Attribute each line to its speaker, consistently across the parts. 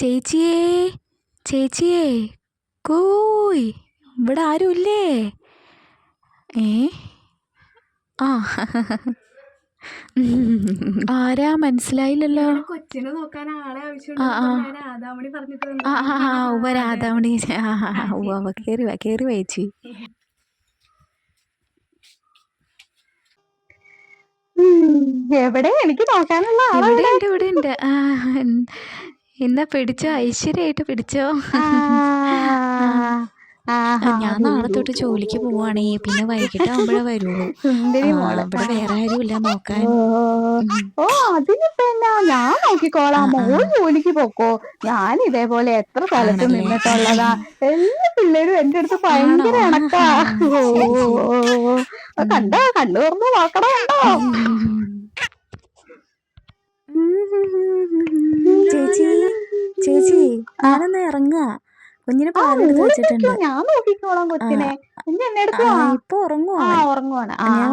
Speaker 1: ചേച്ചിയേ ചേച്ചിയേ കൂയ് ഇവിടെ ആരുമില്ലേ? ഏ? ആ. ആരാ? മനസ്സിലായില്ലല്ലോ.
Speaker 2: കൊച്ചിനെ നോക്കാൻ ആളെ
Speaker 1: ആ, ആ.
Speaker 2: ആവശ്യമുണ്ട് രാധാമണി.
Speaker 1: ആ ആ ഉവ്വ കയറി വാ കയറി
Speaker 2: വായിച്ചി എവിടെ? എനിക്ക് നോക്കാനുള്ള ആളെ
Speaker 1: ഇവിടെ ഉണ്ട് ഇവിടെ ഉണ്ട് ആ എൻ- എന്നാ പിടിച്ചോ? ഐശ്വര്യമായിട്ട് പിടിച്ചോ? ഞാൻ നാളെ തൊട്ട് ജോലിക്ക് പോവാണേ. പിന്നെ
Speaker 2: വൈകിട്ട്
Speaker 1: ആവുമ്പഴേ
Speaker 2: വരുള്ളൂ.
Speaker 1: ഇവിടെ വേറെ ആരുമില്ല. നോക്കാൻ.
Speaker 2: ഓ. അതിനിപ്പോ എന്നാ? ഞാൻ നോക്കിക്കോളാം. മോൾ ജോലിക്ക് പോക്കോ. ഞാൻ ഇതേപോലെ എത്ര സ്ഥലത്ത്? നിന്നിട്ടുള്ളതാ. എല്ലാ പിള്ളേരും എന്റെ അടുത്ത് ഭയങ്കര? ഇണക്കാ. കണ്ടോ? കണ്ണു തുറന്ന് നോക്കണോ? കണ്ടോ?
Speaker 1: ചേച്ചി ചേച്ചി ഞാനൊന്ന് ഇറങ്ങുക കുഞ്ഞിന് പാലെടുത്ത് വെച്ചിട്ടുണ്ട്.
Speaker 2: ഞാൻ നോക്കിക്കോളാം കൊച്ചിനെ കുഞ്ഞ് എന്നെ
Speaker 1: ഇപ്പൊ
Speaker 2: ഉറങ്ങുവാണ്.
Speaker 1: ഞാൻ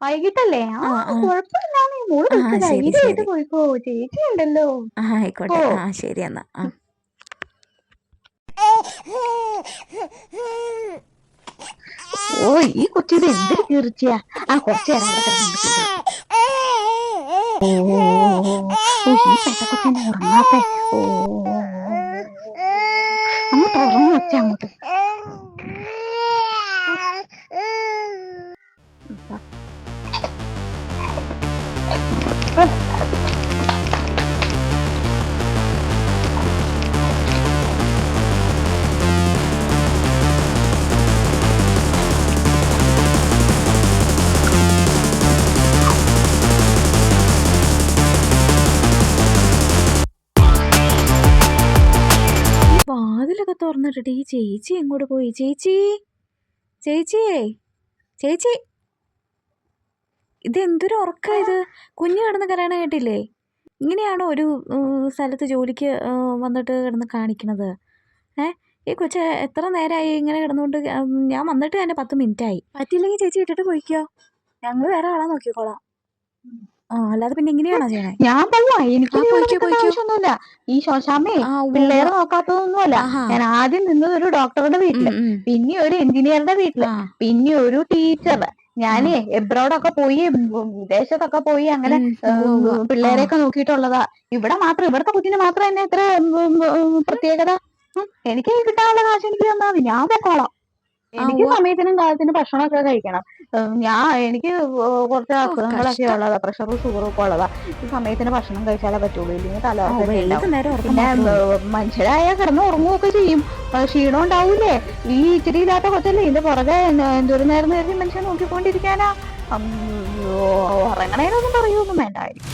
Speaker 2: വൈകിട്ടല്ലേ? ആ
Speaker 1: ആ, ആ.
Speaker 2: കുഴപ്പമില്ല നീ മോൾ
Speaker 1: ആ,
Speaker 2: വെച്ച്
Speaker 1: ശരി,
Speaker 2: ധൈര്യമായിട്ട് പോയിക്കോ. ചേച്ചി ഉണ്ടല്ലോ.
Speaker 1: ആയിക്കോട്ടെ. ആ ശരി എന്നാ.
Speaker 2: ഓ ഈ കൊച്ചിയുടെ എന്തൊരു തീർച്ചയാ ആ കുറച്ചു നേരം അവിടെ കിടന്നു ഓ ഈ പെട്ടക്കൊച്ചിനെ ഉറങ്ങാത്തെ ഓ അങ്ങോട്ട് ഉറങ്ങി വെച്ചാ അങ്ങോട്ട്
Speaker 1: വാതിലൊക്കെ തുറന്നിട്ടിട്ട് ഈ ചേച്ചി എങ്ങോട്ട് പോയി? ചേച്ചി ചേച്ചിയേ ചേച്ചി. ഇതെന്തൊരു ഉറക്കാ ഇത്? കുഞ്ഞു കിടന്ന് കല്യാണം കേട്ടില്ലേ? ഇങ്ങനെയാണോ ഒരു സ്ഥലത്ത് ജോലിക്ക് വന്നിട്ട് കിടന്ന് കാണിക്കണത്? ഏ? ഈ കൊച്ച എത്ര നേരമായി ഇങ്ങനെ കിടന്നുകൊണ്ട് ഞാൻ വന്നിട്ട് തന്നെ പത്ത് മിനിറ്റായി. പറ്റിയില്ലെങ്കിൽ ചേച്ചി ഇട്ടിട്ട് പോയിക്കോ. ഞങ്ങൾ വേറെ ആളാ നോക്കിക്കോളാം. ആ അല്ലാതെ പിന്നെ ഇങ്ങനെയാണോ ചെയ്യണേ?
Speaker 2: ഞാൻ പോവാ. എനിക്ക് ആവശ്യമൊന്നുമില്ല. ഈ
Speaker 1: ശോശാമേ
Speaker 2: പിള്ളേരെ നോക്കാത്തതൊന്നുമല്ല. ഞാൻ ആദ്യം നിന്നത് ഒരു ഡോക്ടറുടെ
Speaker 1: വീട്ടിൽ.
Speaker 2: പിന്നെ ഒരു എഞ്ചിനീയറുടെ
Speaker 1: വീട്ടിൽ.
Speaker 2: പിന്നെ ഒരു ടീച്ചർ ഞാനേ എബ്രോഡൊക്കെ പോയി വിദേശത്തൊക്കെ പോയി അങ്ങനെ. പിള്ളേരെയൊക്കെ നോക്കിയിട്ടുള്ളതാ. ഇവിടെ മാത്രം ഇവിടുത്തെ കുഞ്ഞിന് മാത്രം എന്നെ ഇത്ര പ്രത്യേകത? എനിക്ക് കിട്ടാനുള്ള കാശ് എനിക്ക് തന്നാ മതി. ഞാൻ പൊക്കോളാം. എനിക്ക്. സമയത്തിനും കാലത്തിനും ഭക്ഷണമൊക്കെ കഴിക്കണം. ഞാൻ എനിക്ക് കുറച്ച് അസുഖങ്ങളൊക്കെ. ഉള്ളതാ. പ്രഷറും ഷുഗറും ഒക്കെ ഉള്ളതാ. ഈ സമയത്തിന് ഭക്ഷണം കഴിച്ചാലേ പറ്റുള്ളൂ. ഇല്ലെങ്കിൽ
Speaker 1: തല
Speaker 2: പിന്നെ മനുഷ്യരായ കിടന്ന് ഉറങ്ങുകയൊക്കെ ചെയ്യും. ക്ഷീണം ഉണ്ടാവൂലേ ഈ ഇച്ചിരി ഇല്ലാത്ത കൊച്ചല്ലേ? ഇതിന്റെ പുറകെ എന്തൊരു നേരം നേരം മനുഷ്യൻ നോക്കിക്കൊണ്ടിരിക്കാനാ? ഉറങ്ങണേനൊന്നും പറയൊന്നും വേണ്ടായിരിക്കും.